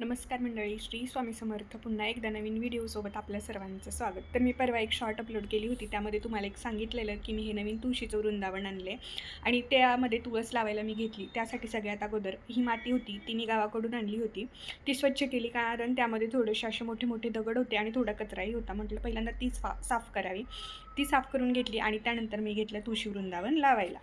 नमस्कार मंडळी श्री स्वामी समर्थ. पुन्हा एकदा नवीन व्हिडिओसोबत आपल्या सर्वांचं स्वागत. तर मी परवा एक शॉर्ट अपलोड केली होती. त्यामध्ये तुम्हाला एक सांगितलेलं की मी हे नवीन तुळशीचं वृंदावन आणले आणि त्यामध्ये तुळस लावायला मी घेतली. त्यासाठी सगळ्यात अगोदर ही माती होती. ती मी गावाकडून आणली होती. ती स्वच्छ केली कारण त्यामध्ये थोडेसे असे मोठे मोठे दगड होते आणि थोडा कचराही होता. म्हटलं पहिल्यांदा तीच फा साफ करावी. ती साफ करून घेतली आणि त्यानंतर मी घेतलं तुळशी वृंदावन लावायला.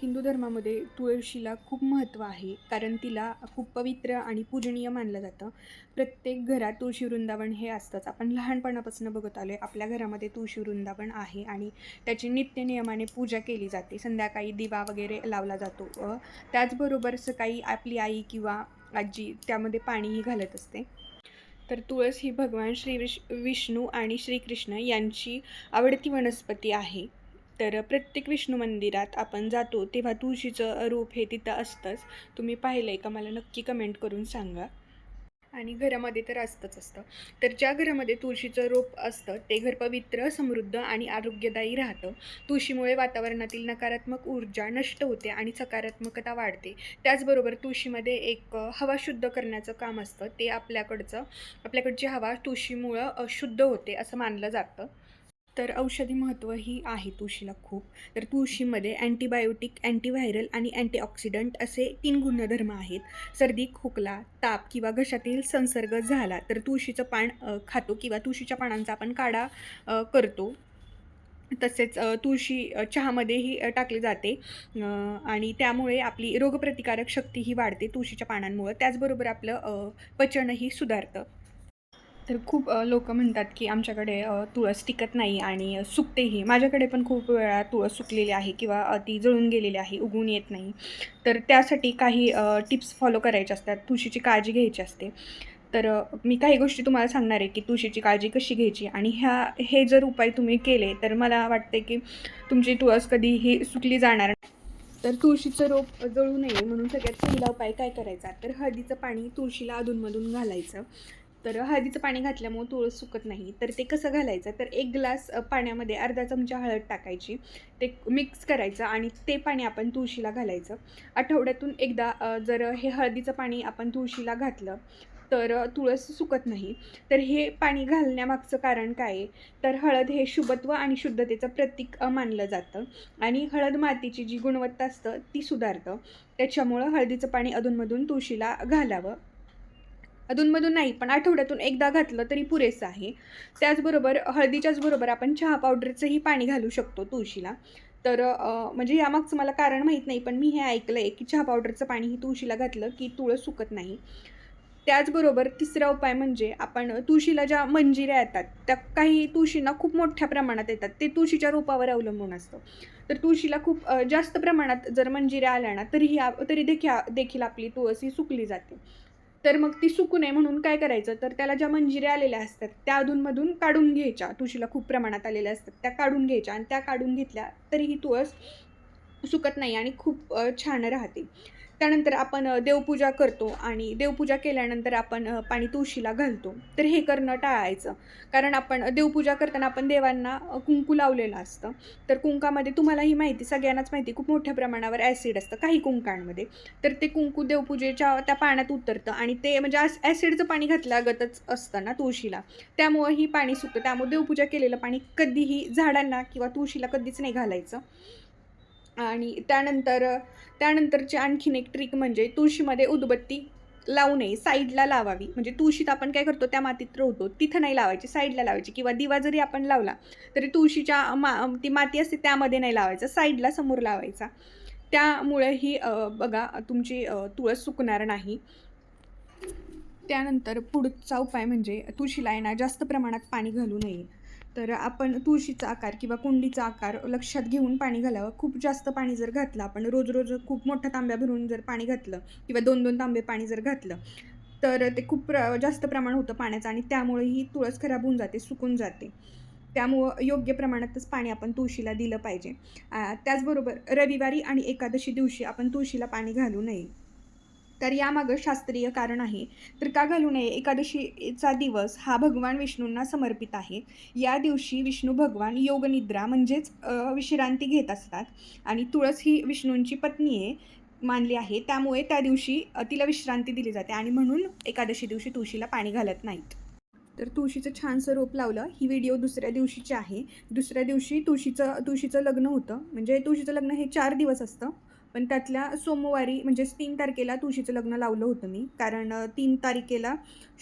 हिंदू धर्मामध्ये तुळशीला खूप महत्त्व आहे कारण तिला खूप पवित्र आणि पूजनीय मानलं जातं. प्रत्येक घरात तुळशी वृंदावन हे असतंच. आपण लहानपणापासून बघत आलो आहे आपल्या घरामध्ये तुळशी वृंदावन आहे आणि त्याची नित्य नियमाने पूजा केली जाते. संध्याकाळी दिवा वगैरे लावला जातो. त्याचबरोबर सकाळी आपली आई किंवा आजी त्यामध्ये पाणीही घालत असते. तर तुळस ही भगवान श्री विष विष्णू आणि श्रीकृष्ण यांची आवडती वनस्पती आहे. तर प्रत्येक विष्णू मंदिरात आपण जातो तेव्हा तुळशीचं रूप हे तिथं असतंच. तुम्ही पाहिलं आहे का? मला नक्की कमेंट करून सांगा. आणि घरामध्ये तर असतंच असतं. तर ज्या घरामध्ये तुळशीचं रोप असतं ते घर पवित्र समृद्ध आणि आरोग्यदायी राहतं. तुळशीमुळे वातावरणातील नकारात्मक ऊर्जा नष्ट होते आणि सकारात्मकता वाढते. त्याचबरोबर तुळशीमध्ये एक हवा शुद्ध करण्याचं काम असतं. ते आपल्याकडचं आपल्याकडची हवा तुळशीमुळं शुद्ध होते असं मानलं जातं. तर औषधी महत्त्वही आहे तुळशीला खूप. तर तुळशीमध्ये अँटीबायोटिक अँटीव्हायरल आणि अँटीऑक्सिडंट असे तीन गुणधर्म आहेत. सर्दी खोकला ताप किंवा घशातील संसर्ग झाला तर तुळशीचं पान खातो किंवा तुळशीच्या पानांचा आपण काढा करतो. तसेच तुळशी चहामध्येही टाकले टाकली जाते. आणि त्यामुळे आपली रोगप्रतिकारक शक्तीही वाढते तुळशीच्या पानांमुळं. त्याचबरोबर आपलं पचनही सुधारतं. तर खूप लोक म्हणतात की आमच्याकडे तुळस टिकत नाही आणि सुकतेही. माझ्याकडे पण खूप वेळा तुळस सुकलेली आहे किंवा ती जळून गेलेली आहे उगवून येत नाही. तर त्यासाठी काही टिप्स फॉलो करायचे असतात. तुळशीची काळजी घ्यायची असते. तर मी काही गोष्टी तुम्हाला सांगणार आहे की तुळशीची काळजी कशी घ्यायची आणि ह्या हे जर उपाय तुम्ही केले तर मला वाटते की तुमची तुळस कधीही सुकली जाणार नाही. तर तुळशीचं रोप जळू नये म्हणून सगळ्यात पहिला उपाय काय करायचा? तर हळदीचं पाणी तुळशीला अधूनमधून घालायचं. तर हळदीचं पाणी घातल्यामुळं तुळस सुकत नाही. तर ते कसं घालायचं? तर एक ग्लास पाण्यामध्ये अर्धा चमचा हळद टाकायची. ते मिक्स करायचं आणि ते पाणी आपण तुळशीला घालायचं. आठवड्यातून एकदा जर हे हळदीचं पाणी आपण तुळशीला घातलं तर तुळस सुकत नाही. तर हे पाणी घालण्यामागचं कारण काय? आहे तर हळद हे शुभत्व आणि शुद्धतेचं प्रतीक मानलं जातं. आणि हळद मातीची जी गुणवत्ता असतं ती सुधारतं. त्याच्यामुळं हळदीचं पाणी अधूनमधून तुळशीला घालावं. अधूनमधून नाही पण आठवड्यातून एकदा घातलं तरी पुरेसं आहे. त्याचबरोबर हळदीच्याच बरोबर आपण चहा पावडरचंही पाणी घालू शकतो तुळशीला. तर म्हणजे यामागचं मला कारण माहीत नाही पण मी हे ऐकलं आहे की चहा पावडरचं पाणी ही तुळशीला घातलं की तुळस सुकत नाही. त्याचबरोबर तिसरा उपाय म्हणजे आपण तुळशीला ज्या मंजिऱ्या येतात त्या काही तुळशींना खूप मोठ्या प्रमाणात येतात ते तुळशीच्या रोपावर अवलंबून असतं. तर तुळशीला खूप जास्त प्रमाणात जर मंजिऱ्या आल्या ना तरीही तरी देखील देखील आपली तुळस ही सुकली जाते. तर मग ती सुकू नये म्हणून काय करायचं? तर त्याला ज्या मंजिऱ्या आलेल्या असतात त्या अधूनमधून काढून घ्यायच्या. तुळशीला खूप प्रमाणात आलेल्या असतात त्या काढून घ्यायच्या. आणि त्या काढून घेतल्या तरीही तुळस सुकत नाही आणि खूप छान राहते. त्यानंतर आपण देवपूजा करतो आणि देवपूजा केल्यानंतर आपण पाणी तुळशीला घालतो. तर हे करणं टाळायचं. कारण आपण देवपूजा करताना आपण देवांना कुंकू लावलेलं असतं. तर कुंकामध्ये तुम्हाला ही माहिती सगळ्यांनाच माहिती खूप मोठ्या प्रमाणावर ॲसिड असतं काही कुंकांमध्ये. तर ते कुंकू देवपूजेच्या त्या पाण्यात उतरतं आणि ते म्हणजे ॲस ॲसिडचं पाणी घातल्यागतच असतं ना तुळशीला. त्यामुळं ही पाणी सुकतं त्यामुळे देवपूजा केलेलं पाणी कधीही झाडांना किंवा तुळशीला कधीच नाही घालायचं. आणि त्यानंतर त्यानंतरची आणखीन एक ट्रिक म्हणजे तुळशीमध्ये उदबत्ती लावू नये साईडला लावावी. म्हणजे तुळशीत आपण काय करतो त्या मातीत रोवतो. तिथं नाही लावायची साईडला लावायची. किंवा दिवा जरी आपण लावला तरी तुळशीच्या मा ती माती असते त्यामध्ये नाही लावायचं. साईडला समोर लावायचा. त्यामुळे ही बघा तुमची तुळस सुकणार नाही. त्यानंतर पुढचा उपाय म्हणजे तुळशीला आहे ना जास्त प्रमाणात पाणी घालू नये. तर आपण तुळशीचा आकार किंवा कुंडीचा आकार लक्षात घेऊन पाणी घालावं. खूप जास्त पाणी जर घातलं आपण रोज रोज खूप मोठ्या तांब्या भरून जर पाणी घातलं किंवा दोन दोन तांबे पाणी जर घातलं तर ते खूप प्र जास्त प्रमाण होतं पाण्याचं आणि त्यामुळे ही तुळस खराब होऊन जाते सुकून जाते. त्यामुळं योग्य प्रमाणातच पाणी आपण तुळशीला दिलं पाहिजे. त्याचबरोबर रविवारी आणि एकादशी दिवशी आपण तुळशीला पाणी घालू नये. तर यामागं शास्त्रीय कारण आहे. तर का घालू नये? एकादशीचा दिवस हा भगवान विष्णूंना समर्पित आहे. या दिवशी विष्णू भगवान योगनिद्रा म्हणजेच विश्रांती घेत असतात. आणि तुळस ही विष्णूंची पत्नी आहे मानली आहे. त्यामुळे त्या दिवशी तिला विश्रांती दिली जाते. आणि म्हणून एकादशी दिवशी तुळशीला पाणी घालत नाहीत. तर तुळशीचं छानसं रोप लावलं. ही व्हिडिओ दुसऱ्या दिवशीची आहे. दुसऱ्या दिवशी तुळशीचं तुळशीचं लग्न होतं. म्हणजे तुळशीचं लग्न हे चार दिवस असतं. पण त्यातल्या सोमवारी म्हणजेच तीन तारखेला तुळशीचं लग्न लावलं होतं मी. कारण तीन तारखेला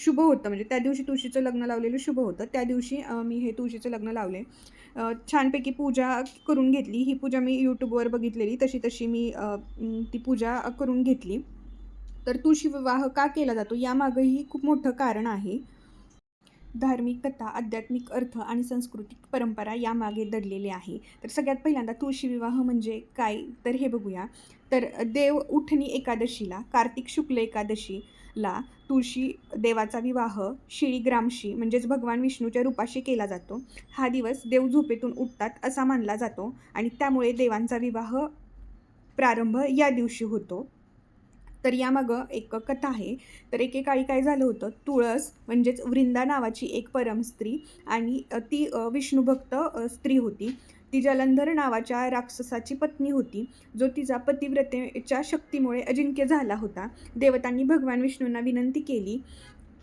शुभ होतं. म्हणजे त्या दिवशी तुळशीचं लग्न लावलेलं शुभ होतं. त्या दिवशी मी हे तुळशीचं लग्न लावले छानपैकी पूजा करून घेतली. ही पूजा मी यूट्यूबवर बघितलेली. तशी तशी मी ती पूजा करून घेतली. तर तुळशी विवाह का केला जातो यामागंही खूप मोठं कारण आहे. धार्मिक कथा आध्यात्मिक अर्थ आणि सांस्कृतिक परंपरा यामागे दडलेले आहे. तर सगळ्यात पहिल्यांदा तुळशी विवाह म्हणजे काय? तर हे बघूया. तर देव उठणी एकादशीला कार्तिक शुक्ल एकादशीला तुळशी देवाचा विवाह शिळी ग्रामशी म्हणजेच भगवान विष्णूच्या रूपाशी केला जातो. हा दिवस देव झोपेतून उठतात असा मानला जातो आणि त्यामुळे देवांचा विवाह प्रारंभ या दिवशी होतो. तर यामागं एक कथा आहे. तर एकेकाळी काय झालं होतं तुळस म्हणजेच वृंदा नावाची एक परम स्त्री आणि ती विष्णूभक्त विष्णुभक्त स्त्री होती. ती जलंधर नावाच्या राक्षसाची पत्नी होती जो तिचा पतिव्रतेच्या शक्तीमुळे अजिंक्य झाला होता. देवतांनी भगवान विष्णूंना विनंती केली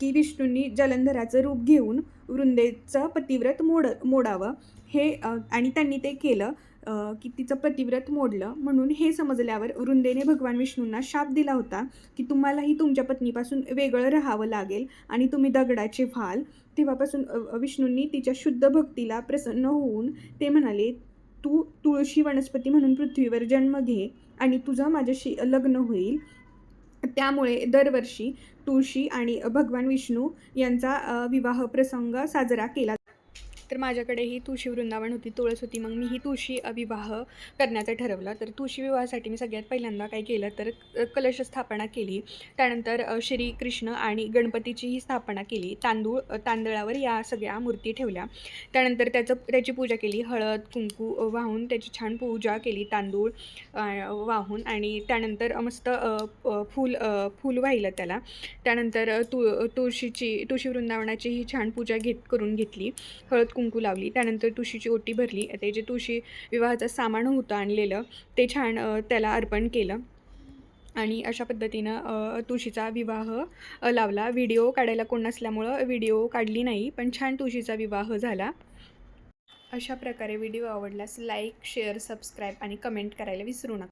की विष्णूंनी जलंधराचं रूप घेऊन वृंदेचं पतिव्रत मोड मोडावं. हे आणि त्यांनी ते केलं. की तिचं पतिव्रत मोडलं. म्हणून हे समजल्यावर वृंदेने भगवान विष्णूंना शाप दिला होता की तुम्हालाही तुमच्या पत्नीपासून वेगळं राहावं लागेल आणि तुम्ही दगडाचे व्हाल. तेव्हापासून विष्णूंनी तिच्या शुद्ध भक्तीला प्रसन्न होऊन ते म्हणाले तू तुळशी वनस्पती म्हणून पृथ्वीवर जन्म घे आणि तुझं माझ्याशी लग्न होईल. त्यामुळे दरवर्षी तुळशी आणि भगवान विष्णू यांचा विवाह प्रसंग साजरा केला तर माझ्याकडे ही तुळशी वृंदावन होती तुळस होती. मग मी ही तुळशी विवाह करण्याचं ठरवलं. तर तुळशी विवाहासाठी मी सगळ्यात पहिल्यांदा काय केलं तर कलश स्थापना केली. त्यानंतर श्री कृष्ण आणि गणपतीचीही स्थापना केली. तांदूळ तांदळावर या सगळ्या मूर्ती ठेवल्या. त्यानंतर त्याचं त्याची पूजा केली. हळद कुंकू वाहून त्याची छान पूजा केली. तांदूळ वाहून आणि त्यानंतर मस्त फूल फूल वाहिलं त्याला. त्यानंतर तु तुळशीची तुळशी वृंदावनाची ही छान पूजा घेत करून घेतली. हळद कुंकू लावली. त्यानंतर तुळशीची ओटी भरली. ते जे तुळशी विवाहाचं सामान होतं आणलेलं ते छान त्याला अर्पण केलं. आणि अशा पद्धतीनं तुळशीचा विवाह लावला. व्हिडिओ काढायला कोण नसल्यामुळं व्हिडिओ काढली नाही पण छान तुळशीचा विवाह झाला. अशा प्रकारे व्हिडिओ आवडल्यास लाईक शेअर सबस्क्राईब आणि कमेंट करायला विसरू नका.